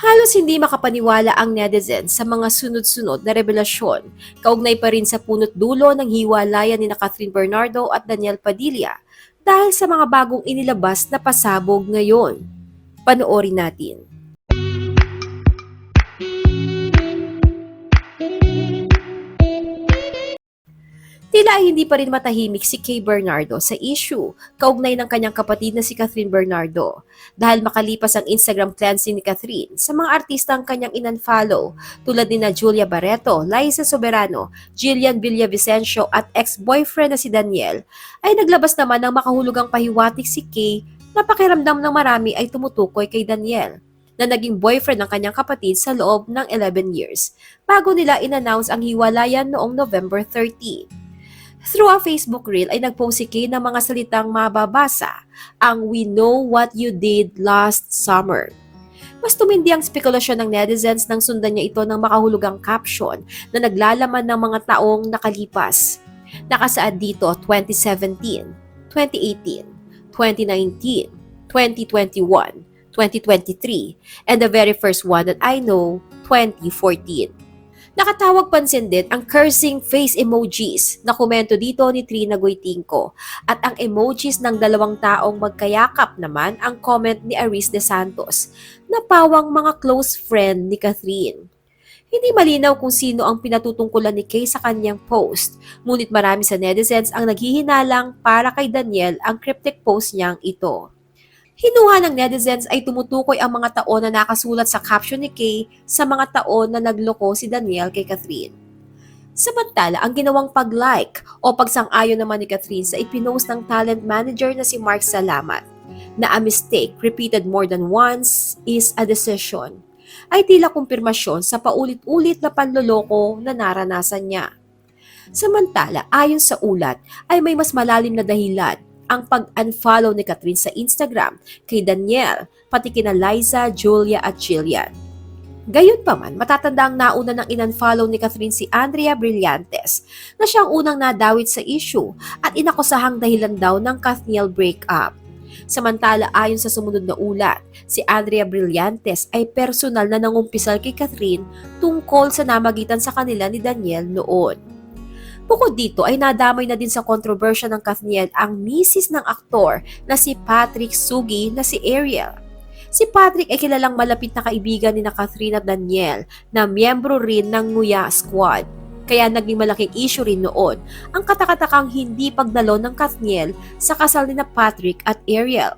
Halos hindi makapaniwala ang netizens sa mga sunod-sunod na revelasyon, kaugnay pa rin sa punot dulo ng hiwalayan ni na Catherine Bernardo at Daniel Padilla dahil sa mga bagong inilabas na pasabog ngayon. Panoorin natin. Tila hindi pa rin matahimik si Kay Bernardo sa issue kaugnay ng kanyang kapatid na si Catherine Bernardo dahil makalipas ang Instagram cleansing ni Catherine sa mga artistang kanyang inunfollow tulad ni na Julia Barreto, Liza Soberano, Jillian Villavicencio at ex-boyfriend na si Daniel ay naglabas naman ng makahulugang pahiwatig si Kay na pakiramdam ng marami ay tumutukoy kay Daniel na naging boyfriend ng kanyang kapatid sa loob ng 11 years bago nila inannounce ang hiwalayan noong November 30. Through a Facebook reel ay nagpost si Kay ng mga salitang mababasa ang We know what you did last summer. Mas tumindi ang spekulasyon ng netizens nang sundan niya ito ng makahulugang caption na naglalaman ng mga taong nakalipas. Nakasaad dito 2017, 2018, 2019, 2021, 2023, and the very first one that I know, 2014. Nakatawag pansin din ang cursing face emojis na komento dito ni Trina Goitingco at ang emojis ng dalawang taong magkayakap naman ang comment ni Aris De Santos na pawang mga close friend ni Catherine. Hindi malinaw kung sino ang pinatutungkulan ni Kay sa kanyang post, ngunit marami sa netizens ang naghihinalang para kay Daniel ang cryptic post niyang ito. Hinuha ng netizens ay tumutukoy ang mga taon na nakasulat sa caption ni Kay sa mga taon na nagloko si Daniel kay Catherine. Samantala, ang ginawang pag-like o pagsang-ayon naman ni Catherine sa ipinost ng talent manager na si Mark Salamat na a mistake repeated more than once is a decision ay tila kumpirmasyon sa paulit-ulit na panloloko na naranasan niya. Samantala, ayon sa ulat, ay may mas malalim na dahilan ang pag-unfollow ni Catherine sa Instagram kay Daniel, pati kina Liza, Julia at Jillian. Gayunpaman, matatanda ang nauna ng in-unfollow ni Catherine si Andrea Brillantes na siyang unang nadawit sa issue at inakusahang dahilan daw ng Kathniel breakup. Samantala ayon sa sumunod na ulat, si Andrea Brillantes ay personal na nangumpisal kay Catherine tungkol sa namagitan sa kanila ni Daniel noon. Bukod dito ay nadamay na din sa kontrobersya ng Kathniel ang misis ng aktor na si Patrick Sugi na si Ariel. Si Patrick ay kilalang malapit na kaibigan ni na Catherine at Daniel na miyembro rin ng Nguya Squad. Kaya naging malaking issue rin noon ang katakatakang hindi pagdalo ng Kathniel sa kasal ni na Patrick at Ariel.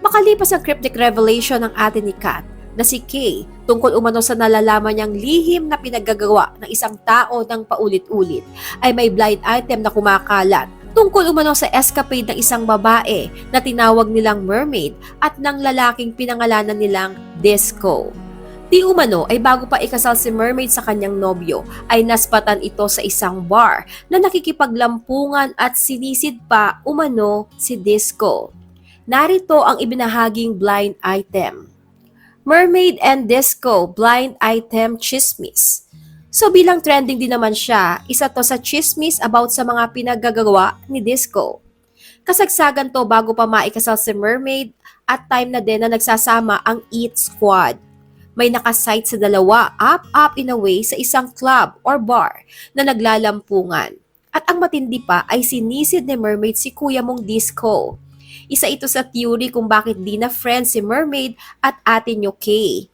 Makalipas ang cryptic revelation ng ate ni Kat na si Kay tungkol umano sa nalalaman niyang lihim na pinaggagawa ng isang tao ng paulit-ulit ay may blind item na kumakalat tungkol umano sa escapade ng isang babae na tinawag nilang mermaid at ng lalaking pinangalanan nilang Disco. Di umano ay bago pa ikasal si mermaid sa kanyang nobyo ay naspatan ito sa isang bar na nakikipaglampungan at sinisid pa umano si Disco. Narito ang ibinahaging blind item. Mermaid and Disco Blind Item Chismis. So bilang trending din naman siya, isa to sa chismis about sa mga pinaggagawa ni Disco. Kasagsagan to bago pa maikasal si Mermaid at time na din na nagsasama ang Eat Squad. May nakasite sa dalawa up up in a way sa isang club or bar na naglalampungan. At ang matindi pa ay sinisid ni Mermaid si kuya mong Disco. Isa ito sa theory kung bakit di na friend si Mermaid at ate nyo Kay.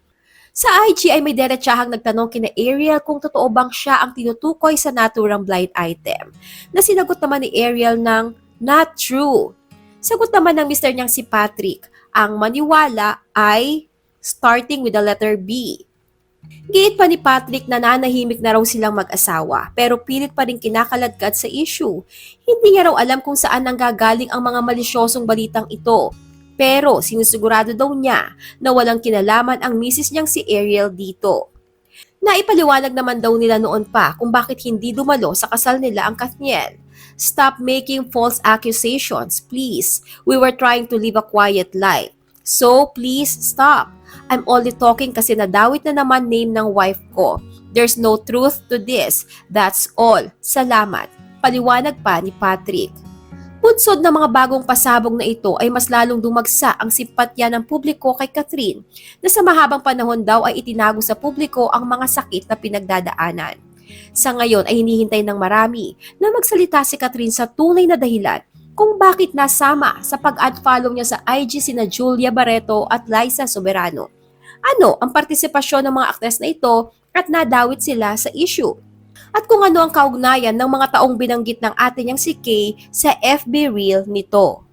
Sa IG ay may derechahang nagtanong kina Ariel kung totoo bang siya ang tinutukoy sa naturang blind item. Na sinagot naman ni Ariel ng not true. Sagot naman ng mister niyang si Patrick, ang maniwala ay starting with the letter B. Giit pa ni Patrick na nanahimik na raw silang mag-asawa pero pilit pa rin kinakaladkad sa issue. Hindi niya raw alam kung saan nanggagaling ang mga malisyosong balitang ito. Pero sinisigurado daw niya na walang kinalaman ang misis niyang si Ariel dito. Naipaliwanag naman daw nila noon pa kung bakit hindi dumalo sa kasal nila ang Kathniel. Stop making false accusations, please. We were trying to live a quiet life. So, please stop. I'm only talking kasi nadawit na naman name ng wife ko. There's no truth to this. That's all. Salamat. Paliwanag pa ni Patrick. Bunsod ng mga bagong pasabog na ito ay mas lalong dumagsa ang simpatya ng publiko kay Catherine na sa mahabang panahon daw ay itinago sa publiko ang mga sakit na pinagdadaanan. Sa ngayon ay hinihintay ng marami na magsalita si Catherine sa tunay na dahilan kung bakit nasama sa pag-unfollow niya sa IG sina Julia Barreto at Liza Soberano. Ano ang partisipasyon ng mga aktres na ito at nadawit sila sa issue? At kung ano ang kaugnayan ng mga taong binanggit ng ate niyang si Kay sa FB Reel nito.